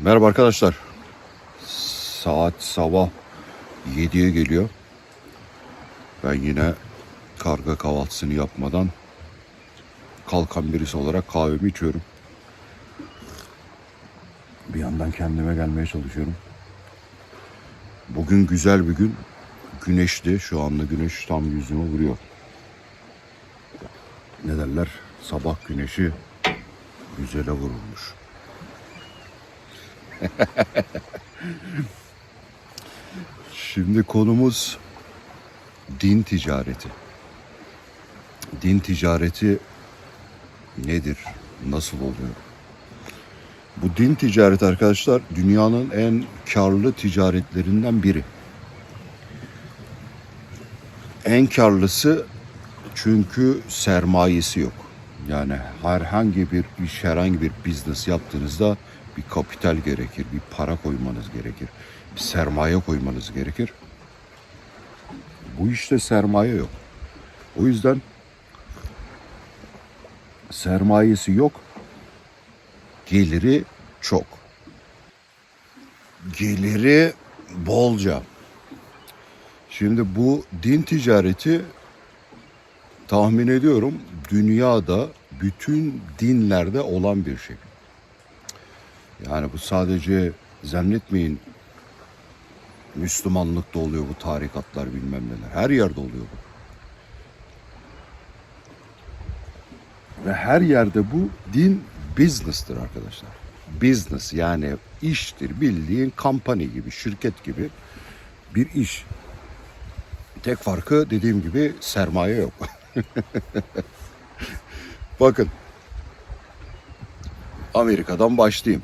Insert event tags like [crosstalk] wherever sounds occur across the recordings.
Merhaba arkadaşlar. Saat sabah 7'ye geliyor. Ben yine karga kahvaltısını yapmadan kalkan birisi olarak kahvemi içiyorum. Bir yandan kendime gelmeye çalışıyorum. Bugün güzel bir gün. Güneşli. Şu anda güneş tam yüzüme vuruyor. Ne derler? Sabah güneşi güzele vurulmuş. [laughs] Şimdi konumuz din ticareti. Din ticareti nedir? Nasıl oluyor? Bu din ticareti arkadaşlar dünyanın en karlı ticaretlerinden biri. En karlısı çünkü sermayesi yok. Yani herhangi bir iş, herhangi bir business yaptığınızda bir kapital gerekir, bir para koymanız gerekir, bir sermaye koymanız gerekir. Bu işte sermaye yok. O yüzden sermayesi yok, geliri çok. Geliri bolca. Şimdi bu din ticareti tahmin ediyorum dünyada bütün dinlerde olan bir şey. Yani bu sadece zannetmeyin Müslümanlıkta oluyor bu tarikatlar bilmem neler. Her yerde oluyor bu. Ve her yerde bu din business'tır arkadaşlar. Business yani iştir bildiğin company gibi, şirket gibi bir iş. Tek farkı dediğim gibi sermaye yok. [laughs] Bakın. Amerika'dan başlayayım.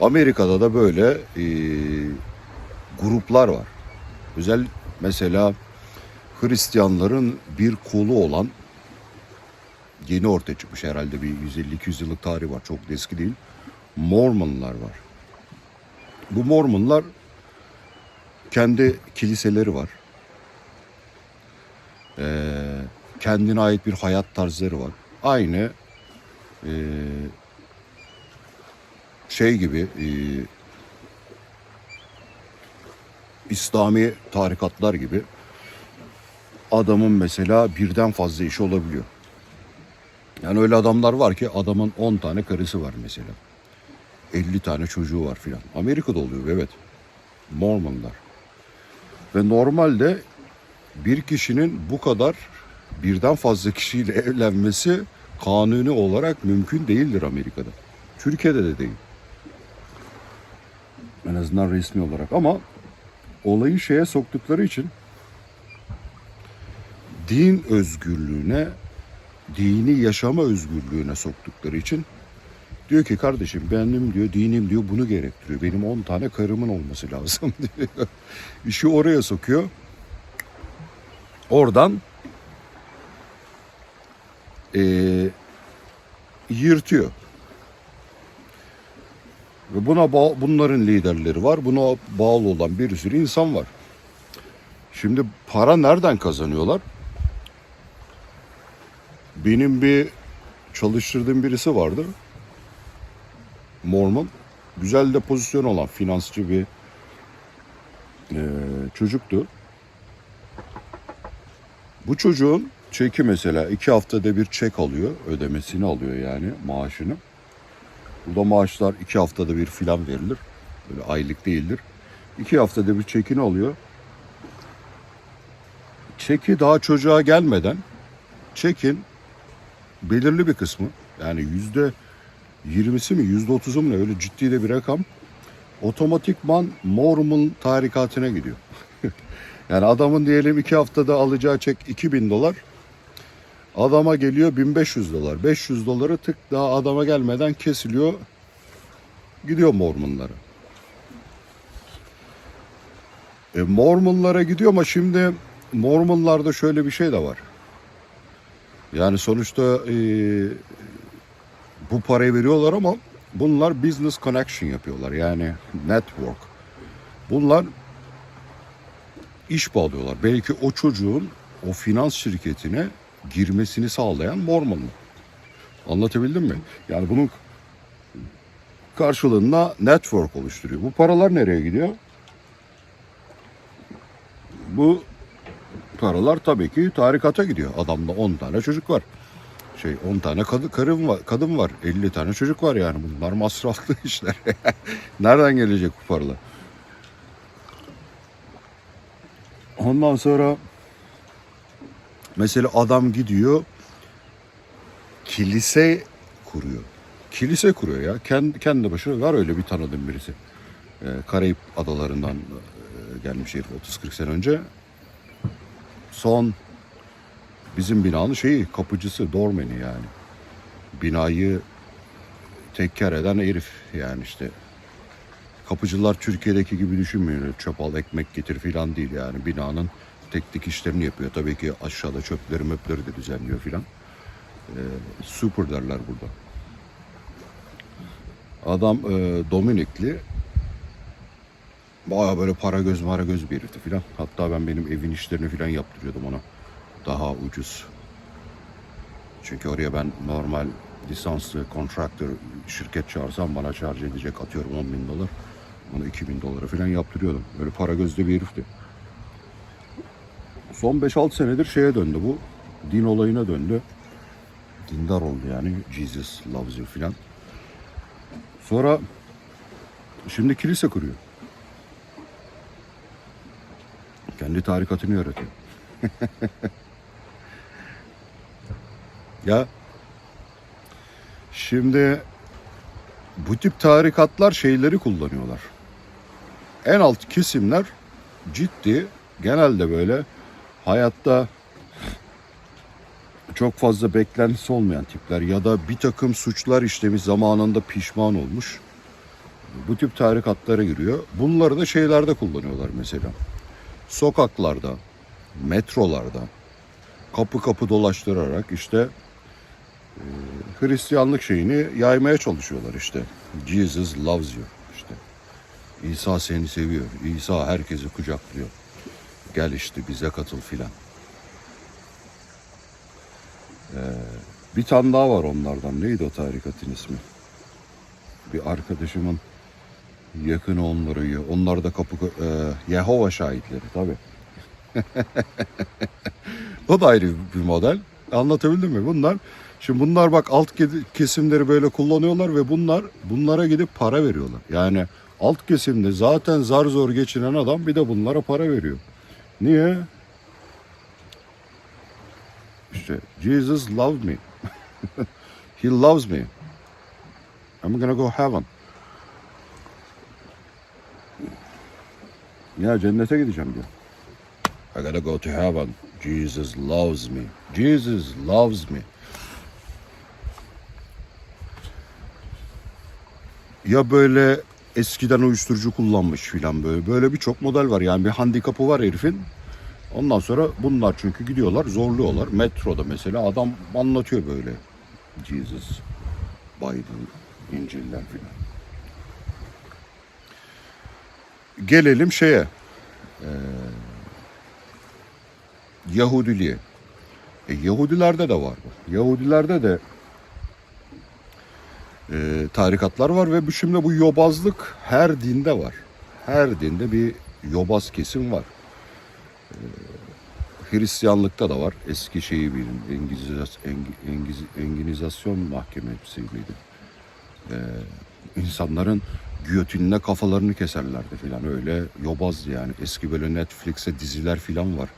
Amerika'da da böyle e, gruplar var. Özel mesela Hristiyanların bir kolu olan yeni ortaya çıkmış herhalde bir 150-200 yıllık tarihi var. Çok eski değil. Mormonlar var. Bu Mormonlar kendi kiliseleri var. Ee, kendine ait bir hayat tarzları var. Aynı e, şey gibi e, İslami tarikatlar gibi adamın mesela birden fazla işi olabiliyor. Yani öyle adamlar var ki adamın 10 tane karısı var mesela. 50 tane çocuğu var filan. Amerika'da oluyor evet. Mormonlar. Ve normalde bir kişinin bu kadar birden fazla kişiyle [laughs] evlenmesi kanuni olarak mümkün değildir Amerika'da. Türkiye'de de değil. En azından resmi olarak ama olayı şeye soktukları için din özgürlüğüne, dini yaşama özgürlüğüne soktukları için diyor ki kardeşim benim diyor dinim diyor bunu gerektiriyor. Benim 10 tane karımın olması lazım [laughs] diyor. İşi oraya sokuyor. Oradan eee yırtıyor. Ve buna bağ- bunların liderleri var. Buna bağlı olan bir sürü insan var. Şimdi para nereden kazanıyorlar? Benim bir çalıştırdığım birisi vardı. Mormon. Güzel de pozisyon olan finansçı bir eee, çocuktu. Bu çocuğun çeki mesela iki haftada bir çek alıyor. Ödemesini alıyor yani maaşını. Burada maaşlar iki haftada bir filan verilir. Böyle aylık değildir. İki haftada bir çekini alıyor. Çeki daha çocuğa gelmeden çekin belirli bir kısmı yani yüzde yirmisi mi yüzde otuzu mu ne öyle ciddi de bir rakam otomatikman Mormon tarikatına gidiyor. [laughs] yani adamın diyelim iki haftada alacağı çek 2000 dolar. Adama geliyor 1500 dolar. 500 doları tık daha adama gelmeden kesiliyor. Gidiyor Mormonlara. E, Mormonlara gidiyor ama şimdi Mormonlarda şöyle bir şey de var. Yani sonuçta e, bu parayı veriyorlar ama bunlar business connection yapıyorlar. Yani network. Bunlar iş bağlıyorlar. Belki o çocuğun o finans şirketine girmesini sağlayan Mormonlu. Anlatabildim mi? Yani bunun karşılığında network oluşturuyor. Bu paralar nereye gidiyor? Bu paralar tabii ki tarikata gidiyor. Adamda 10 tane çocuk var. Şey 10 tane kadın, karın var, kadın var. 50 tane çocuk var yani. Bunlar masraflı [laughs] işler. Nereden gelecek bu paralar? Ondan sonra mesela adam gidiyor kilise kuruyor. Kilise kuruyor ya. Kendi, kendi başına var öyle bir tanıdığım birisi. Ee, Karayip adalarından e, gelmiş herif 30-40 sene önce. Son bizim binanın şeyi kapıcısı, doorman'i yani. Binayı tekkar eden herif yani işte. Kapıcılar Türkiye'deki gibi düşünmüyor. Çöp al, ekmek getir filan değil yani. Binanın teknik işlerini yapıyor. Tabii ki aşağıda çöpleri möpleri de düzenliyor filan. Ee, super derler burada. Adam e, Dominikli. Baya böyle para göz mara göz bir herifti filan. Hatta ben benim evin işlerini filan yaptırıyordum ona. Daha ucuz. Çünkü oraya ben normal lisanslı kontraktör şirket çağırsam bana charge edecek atıyorum 10 bin dolar. Onu 2 bin dolara filan yaptırıyordum. Böyle para gözlü bir herifti. Son 5-6 senedir şeye döndü bu. Din olayına döndü. Dindar oldu yani. Jesus loves you filan. Sonra şimdi kilise kuruyor. Kendi tarikatını yaratıyor. [laughs] ya şimdi bu tip tarikatlar şeyleri kullanıyorlar. En alt kesimler ciddi genelde böyle hayatta çok fazla beklentisi olmayan tipler ya da bir takım suçlar işlemiş zamanında pişman olmuş. Bu tip tarikatlara giriyor. Bunları da şeylerde kullanıyorlar mesela. Sokaklarda, metrolarda kapı kapı dolaştırarak işte e, Hristiyanlık şeyini yaymaya çalışıyorlar işte. Jesus loves you işte. İsa seni seviyor. İsa herkesi kucaklıyor. Gel işte bize katıl filan. Bir tane daha var onlardan. Neydi o tarikatın ismi? Bir arkadaşımın yakını onları. Onlar da kapı e, Yehova şahitleri tabi. [laughs] o da ayrı bir model. Anlatabildim mi? Bunlar şimdi bunlar bak alt ke- kesimleri böyle kullanıyorlar ve bunlar bunlara gidip para veriyorlar. Yani alt kesimde zaten zar zor geçinen adam bir de bunlara para veriyor. Niye? İşte Jesus loved me. [laughs] He loves me. I'm gonna go heaven. Ya cennete gideceğim diyor. I gotta go to heaven. Jesus loves me. Jesus loves me. Ya böyle eskiden uyuşturucu kullanmış filan böyle. Böyle birçok model var. Yani bir handikapı var herifin. Ondan sonra bunlar çünkü gidiyorlar zorluyorlar. Metroda mesela adam anlatıyor böyle. Jesus, Bible, İncil'ler filan. Gelelim şeye. Ee, Yahudiliğe. E, Yahudilerde de var bu. Yahudilerde de e, tarikatlar var ve bu şimdi bu yobazlık her dinde var. Her dinde bir yobaz kesim var. Hristiyanlıkta da var. Eski şeyi bilin. Engizas, Engi- Engiz- Enginizasyon mahkemesi miydi? Ee, insanların giyotinle kafalarını keserlerdi filan öyle yobazdı yani. Eski böyle Netflix'e diziler filan var.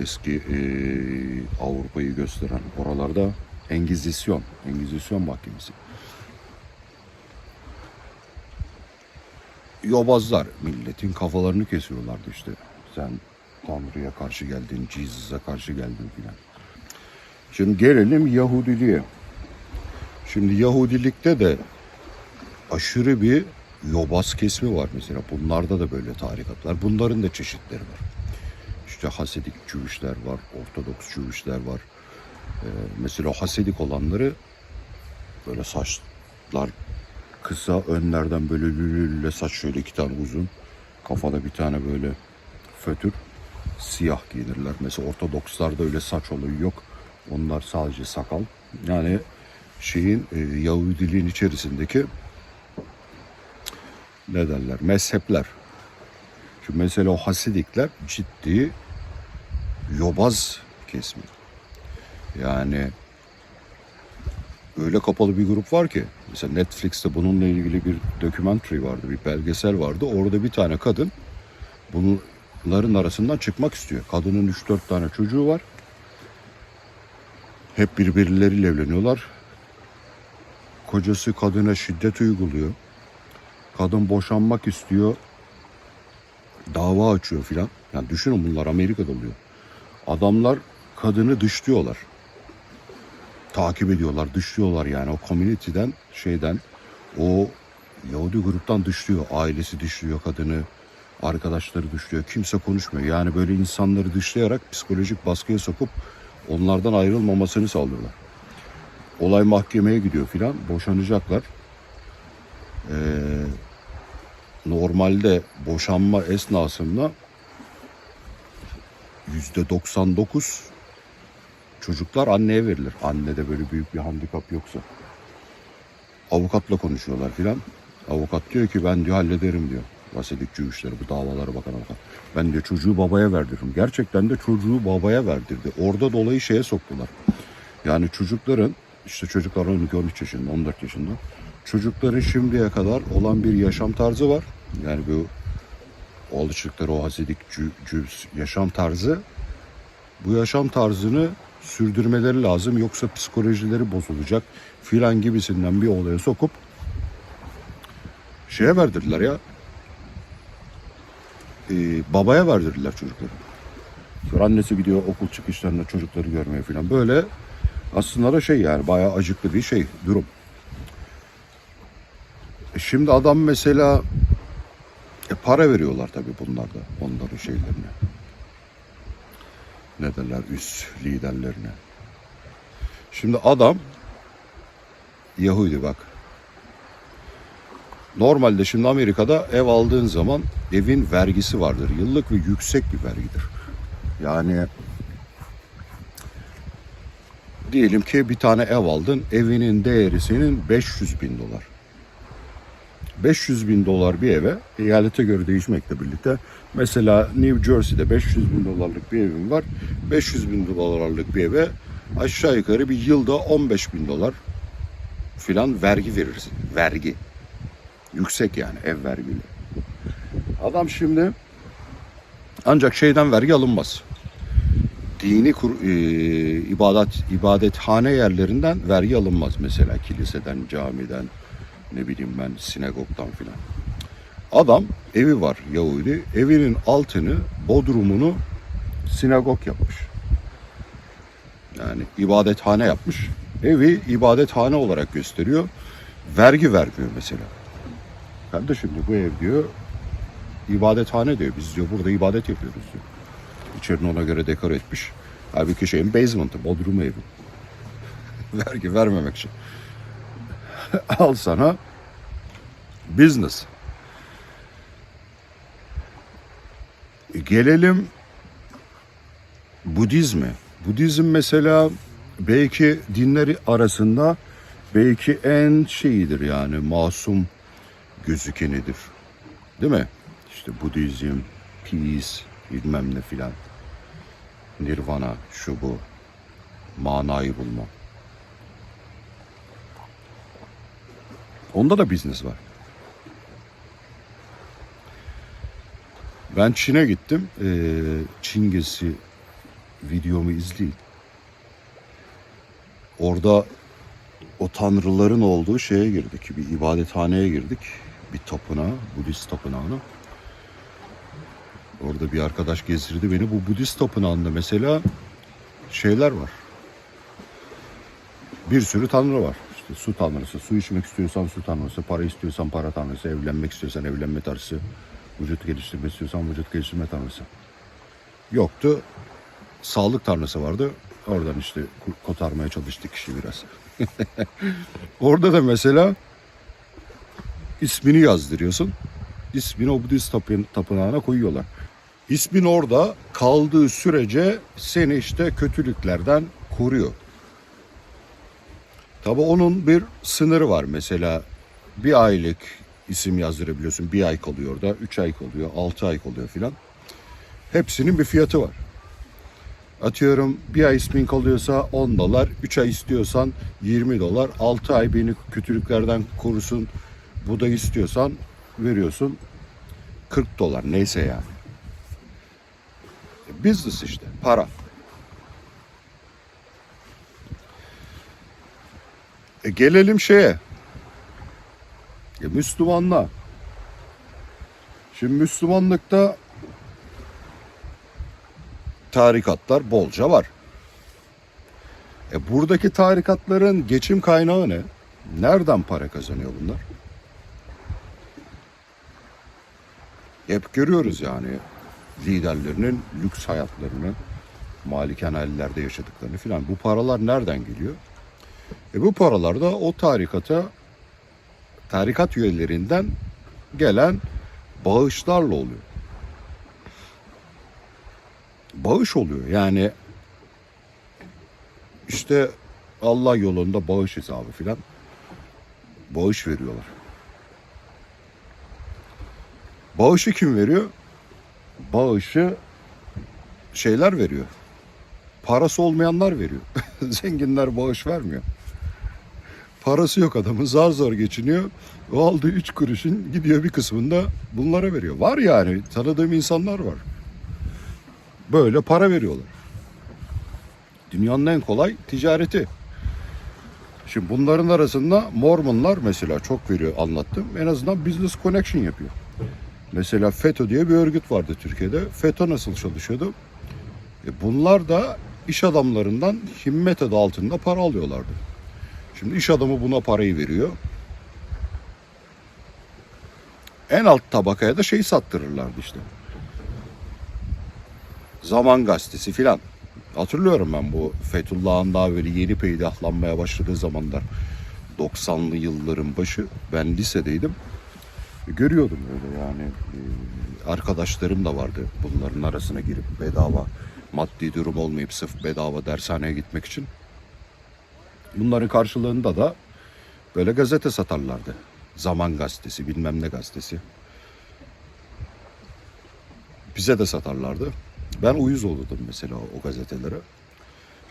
Eski ee, Avrupa'yı gösteren oralarda Engizisyon, Engizisyon mahkemesi. Yobazlar milletin kafalarını kesiyorlardı işte. Sen Tanrı'ya karşı geldin, Jesus'a karşı geldin filan. Şimdi gelelim Yahudiliğe. Şimdi Yahudilikte de aşırı bir yobaz kesimi var mesela. Bunlarda da böyle tarikatlar. Bunların da çeşitleri var. İşte Hasedik Çüvüşler var, Ortodoks Çüvüşler var. Ee, mesela o Hasedik olanları böyle saçlar kısa, önlerden böyle lülülle saç şöyle iki tane uzun. Kafada bir tane böyle fötür siyah giyinirler. Mesela Ortodokslarda öyle saç olayı yok. Onlar sadece sakal. Yani şeyin e, Yahudiliğin içerisindeki ne derler mezhepler. Şimdi mesela o Hasidikler ciddi yobaz kesimi. Yani öyle kapalı bir grup var ki mesela Netflix'te bununla ilgili bir documentary vardı, bir belgesel vardı. Orada bir tane kadın bunların arasından çıkmak istiyor. Kadının 3-4 tane çocuğu var. Hep birbirleriyle evleniyorlar. Kocası kadına şiddet uyguluyor. Kadın boşanmak istiyor. Dava açıyor filan. Yani düşünün bunlar Amerika'da oluyor. Adamlar kadını dışlıyorlar. Takip ediyorlar, dışlıyorlar yani o community'den, şeyden, o Yahudi gruptan dışlıyor. Ailesi dışlıyor kadını, arkadaşları dışlıyor. Kimse konuşmuyor. Yani böyle insanları dışlayarak psikolojik baskıya sokup onlardan ayrılmamasını sağlıyorlar. Olay mahkemeye gidiyor filan. Boşanacaklar. Ee, normalde boşanma esnasında yüzde 99 çocuklar anneye verilir. Annede böyle büyük bir handikap yoksa. Avukatla konuşuyorlar filan. Avukat diyor ki ben diyor hallederim diyor. Vasedik işleri bu davalara bakan avukat. Ben diyor çocuğu babaya verdiririm. Gerçekten de çocuğu babaya verdirdi. Orada dolayı şeye soktular. Yani çocukların işte çocuklar 12-13 yaşında 14 yaşında çocukların şimdiye kadar olan bir yaşam tarzı var. Yani bu alıştıkları o hasidik cü- cüz yaşam tarzı bu yaşam tarzını sürdürmeleri lazım yoksa psikolojileri bozulacak filan gibisinden bir olaya sokup şeye verdirdiler ya e, babaya verdirdiler çocukları. Sonra annesi gidiyor okul çıkışlarında çocukları görmeye filan böyle aslında da şey yani bayağı acıklı bir şey durum. E şimdi adam mesela e para veriyorlar tabii bunlar da onların şeylerine. Ne derler üst liderlerine. Şimdi adam Yahudi bak. Normalde şimdi Amerika'da ev aldığın zaman evin vergisi vardır. Yıllık ve yüksek bir vergidir. Yani diyelim ki bir tane ev aldın. Evinin değeri senin 500 bin dolar. 500 bin dolar bir eve eyalete göre değişmekle birlikte mesela New Jersey'de 500 bin dolarlık bir evim var. 500 bin dolarlık bir eve aşağı yukarı bir yılda 15 bin dolar filan vergi verirsin. Vergi. Yüksek yani ev vergili. Adam şimdi ancak şeyden vergi alınmaz. Dini kur, e, ibadet ibadethane yerlerinden vergi alınmaz mesela kiliseden camiden ne bileyim ben sinagogdan filan. Adam evi var Yahudi. Evinin altını, bodrumunu sinagog yapmış. Yani ibadethane yapmış. Evi ibadethane olarak gösteriyor. Vergi vermiyor mesela. Kardeşim diyor bu ev diyor ibadethane diyor. Biz diyor burada ibadet yapıyoruz diyor. İçerini ona göre dekor etmiş. Halbuki şeyin basement'ı, bodrumu evi. [laughs] Vergi vermemek için. [laughs] Al sana business. Gelelim Budizme. Budizm mesela belki dinleri arasında belki en şeyidir yani masum gözükenidir. Değil mi? İşte Budizm, peace, bilmem ne filan. Nirvana, şu bu. Manayı bulma. Onda da business var. Ben Çin'e gittim. Ee, Çin videomu izleyin. Orada o tanrıların olduğu şeye girdik. Bir ibadethaneye girdik. Bir tapınağa, Budist tapınağına. Orada bir arkadaş gezdirdi beni. Bu Budist tapınağında mesela şeyler var. Bir sürü tanrı var. Su tanrısı, su içmek istiyorsan su tanrısı, para istiyorsan para tanrısı, evlenmek istiyorsan evlenme tanrısı, vücut geliştirmek istiyorsan vücut geliştirme tanrısı. Yoktu. Sağlık tanrısı vardı. Oradan işte kotarmaya çalıştık kişi biraz. [laughs] Orada da mesela ismini yazdırıyorsun. İsmini o Budist tapın- tapınağına koyuyorlar. İsmin orada kaldığı sürece seni işte kötülüklerden koruyor. Tabi onun bir sınırı var mesela bir aylık isim yazdırabiliyorsun. Bir ay kalıyor orada, üç ay kalıyor, altı ay kalıyor filan. Hepsinin bir fiyatı var. Atıyorum bir ay ismin kalıyorsa 10 dolar, 3 ay istiyorsan 20 dolar, 6 ay beni kötülüklerden korusun, bu da istiyorsan veriyorsun 40 dolar neyse yani. Business işte, para. E gelelim şeye. E Müslümanlığa. Şimdi Müslümanlıkta tarikatlar bolca var. E buradaki tarikatların geçim kaynağı ne? Nereden para kazanıyor bunlar? Hep görüyoruz yani liderlerinin lüks hayatlarını, malikanelerde yaşadıklarını filan. Bu paralar nereden geliyor? E bu paralar da o tarikata, tarikat üyelerinden gelen bağışlarla oluyor. Bağış oluyor yani işte Allah yolunda bağış hesabı filan bağış veriyorlar. Bağışı kim veriyor? Bağışı şeyler veriyor. Parası olmayanlar veriyor. [laughs] Zenginler bağış vermiyor. Parası yok adamın zar zor geçiniyor. O aldığı üç kuruşun gidiyor bir kısmında bunlara veriyor. Var yani tanıdığım insanlar var. Böyle para veriyorlar. Dünyanın en kolay ticareti. Şimdi bunların arasında Mormonlar mesela çok veriyor anlattım. En azından business connection yapıyor. Mesela FETÖ diye bir örgüt vardı Türkiye'de. FETÖ nasıl çalışıyordu? E bunlar da iş adamlarından himmet adı altında para alıyorlardı. Şimdi iş adamı buna parayı veriyor. En alt tabakaya da şey sattırırlardı işte. Zaman Gazetesi filan. Hatırlıyorum ben bu Fethullah'ın daha böyle yeni peydahlanmaya başladığı zamanlar. 90'lı yılların başı. Ben lisedeydim. Görüyordum öyle yani. Ee, Arkadaşlarım da vardı bunların arasına girip bedava maddi durum olmayıp sırf bedava dershaneye gitmek için. Bunların karşılığında da böyle gazete satarlardı. Zaman gazetesi, bilmem ne gazetesi. Bize de satarlardı. Ben uyuz olurdum mesela o gazetelere.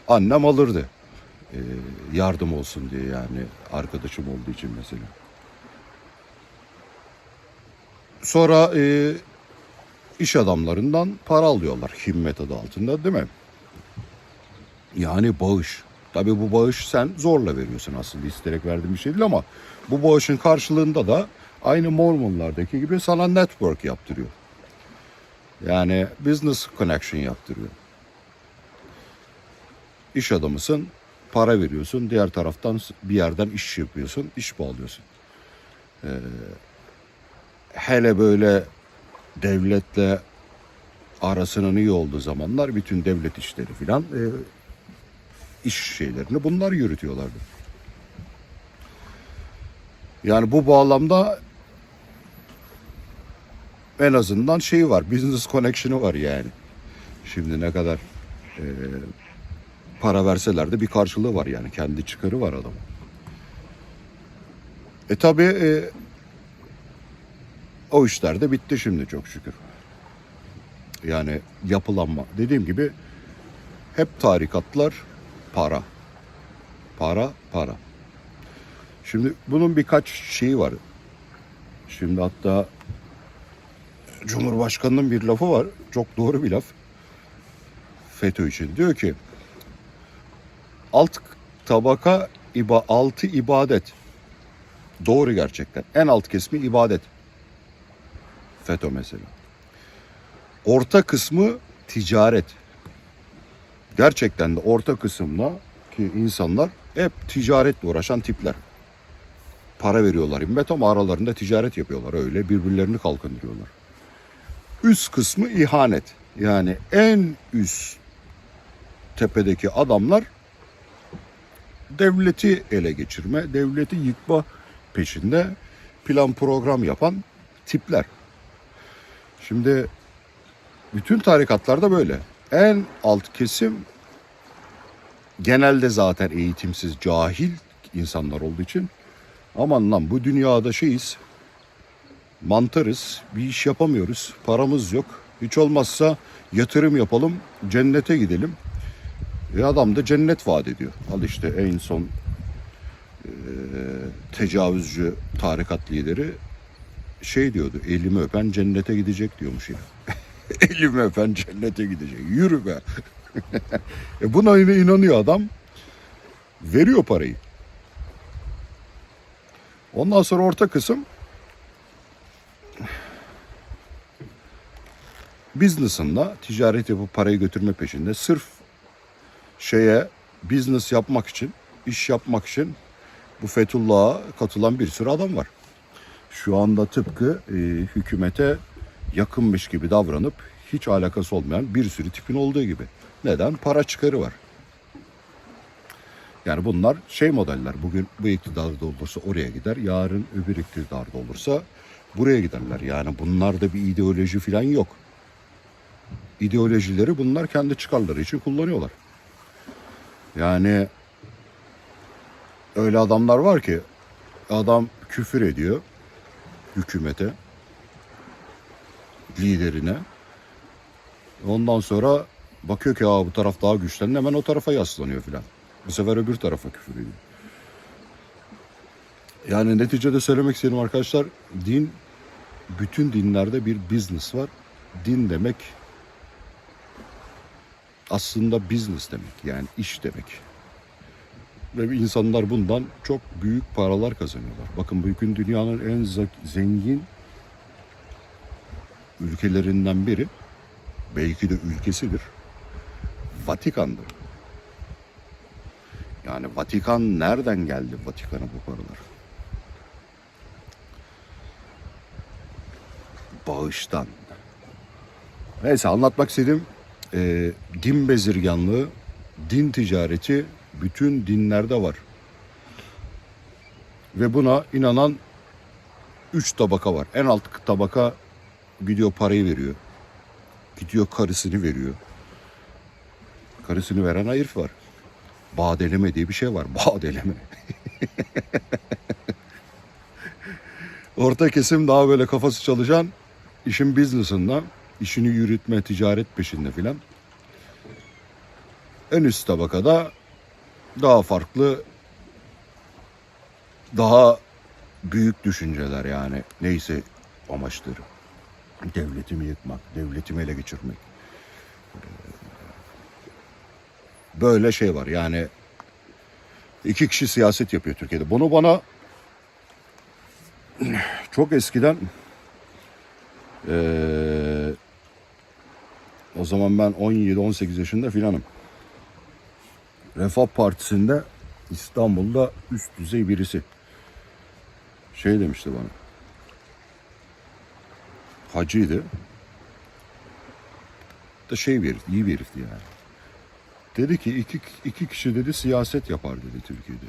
Annem alırdı. Ee, yardım olsun diye yani arkadaşım olduğu için mesela. Sonra e, iş adamlarından para alıyorlar himmet adı altında değil mi? Yani bağış. Tabii bu bağış sen zorla veriyorsun aslında isterek verdiğin bir şey değil ama bu bağışın karşılığında da aynı Mormonlardaki gibi sana network yaptırıyor. Yani business connection yaptırıyor. İş adamısın, para veriyorsun, diğer taraftan bir yerden iş yapıyorsun, iş bağlıyorsun. Ee, hele böyle devletle arasının iyi olduğu zamanlar bütün devlet işleri filan e, iş şeylerini bunlar yürütüyorlardı. Yani bu bağlamda en azından şeyi var, business connection'ı var yani. Şimdi ne kadar e, para verseler de bir karşılığı var yani. Kendi çıkarı var adamın. E tabi e, o işler de bitti şimdi çok şükür. Yani yapılanma. Dediğim gibi hep tarikatlar para. Para, para. Şimdi bunun birkaç şeyi var. Şimdi hatta Cumhurbaşkanının bir lafı var. Çok doğru bir laf. FETÖ için. Diyor ki alt tabaka iba, altı ibadet. Doğru gerçekten. En alt kesmi ibadet. FETÖ mesela. Orta kısmı ticaret. Gerçekten de orta kısımla ki insanlar hep ticaretle uğraşan tipler. Para veriyorlar himmet ama aralarında ticaret yapıyorlar öyle birbirlerini kalkındırıyorlar. Üst kısmı ihanet. Yani en üst tepedeki adamlar devleti ele geçirme, devleti yıkma peşinde plan program yapan tipler. Şimdi bütün tarikatlarda böyle. En alt kesim genelde zaten eğitimsiz, cahil insanlar olduğu için aman lan bu dünyada şeyiz. mantarız, bir iş yapamıyoruz, paramız yok. Hiç olmazsa yatırım yapalım, cennete gidelim. E adam da cennet vaat ediyor. Al işte en son e, tecavüzcü tarikat lideri şey diyordu. Elimi öpen cennete gidecek diyormuş ya. [laughs] [laughs] elimi öpen cennete gidecek. Yürü be. [laughs] e buna inanıyor adam. Veriyor parayı. Ondan sonra orta kısım business'ında ticaret yapıp parayı götürme peşinde. Sırf şeye business yapmak için, iş yapmak için bu Fethullah'a katılan bir sürü adam var. Şu anda tıpkı e, hükümete yakınmış gibi davranıp hiç alakası olmayan bir sürü tipin olduğu gibi. Neden? Para çıkarı var. Yani bunlar şey modeller. Bugün bu iktidarda olursa oraya gider. Yarın öbür iktidarda olursa buraya giderler. Yani bunlarda bir ideoloji falan yok. İdeolojileri bunlar kendi çıkarları için kullanıyorlar. Yani öyle adamlar var ki adam küfür ediyor hükümete, liderine. Ondan sonra bakıyor ki Aa, bu taraf daha güçlendi hemen o tarafa yaslanıyor filan. Bu sefer öbür tarafa küfür ediyor. Yani neticede söylemek istediğim arkadaşlar din bütün dinlerde bir business var. Din demek aslında business demek yani iş demek. Ve insanlar bundan çok büyük paralar kazanıyorlar. Bakın bugün dünyanın en ze- zengin ülkelerinden biri, belki de ülkesidir, Vatikan'dır. Yani Vatikan nereden geldi Vatikan'a bu paralar? Bağıştan. Neyse anlatmak istediğim e, din bezirganlığı, din ticareti bütün dinlerde var. Ve buna inanan üç tabaka var. En alt tabaka gidiyor parayı veriyor. Gidiyor karısını veriyor. Karısını veren herif var. Badeleme diye bir şey var. Badeleme. [laughs] Orta kesim daha böyle kafası çalışan işin business'ında, işini yürütme, ticaret peşinde filan. En üst tabakada daha farklı, daha büyük düşünceler yani neyse amaçları. Devletimi yıkmak, devletimi ele geçirmek. Böyle şey var yani iki kişi siyaset yapıyor Türkiye'de. Bunu bana çok eskiden eee, o zaman ben 17-18 yaşında filanım. Refah Partisi'nde İstanbul'da üst düzey birisi şey demişti bana. Hacıydı. Da şey bir herif, iyi bir herifti yani. Dedi ki iki, iki kişi dedi siyaset yapar dedi Türkiye'de.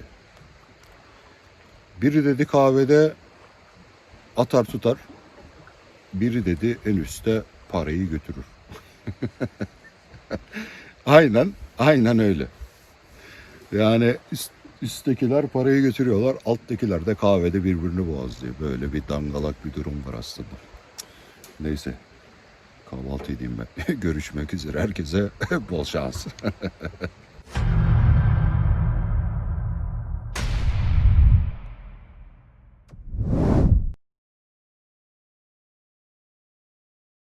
Biri dedi kahvede atar tutar. Biri dedi en üstte parayı götürür. [laughs] aynen, aynen öyle. Yani üst, üsttekiler parayı götürüyorlar, alttakiler de kahvede birbirini boğazlıyor. Böyle bir dangalak bir durum var aslında. Neyse, kahvaltı edeyim ben. [laughs] Görüşmek üzere herkese [laughs] bol şans. [laughs]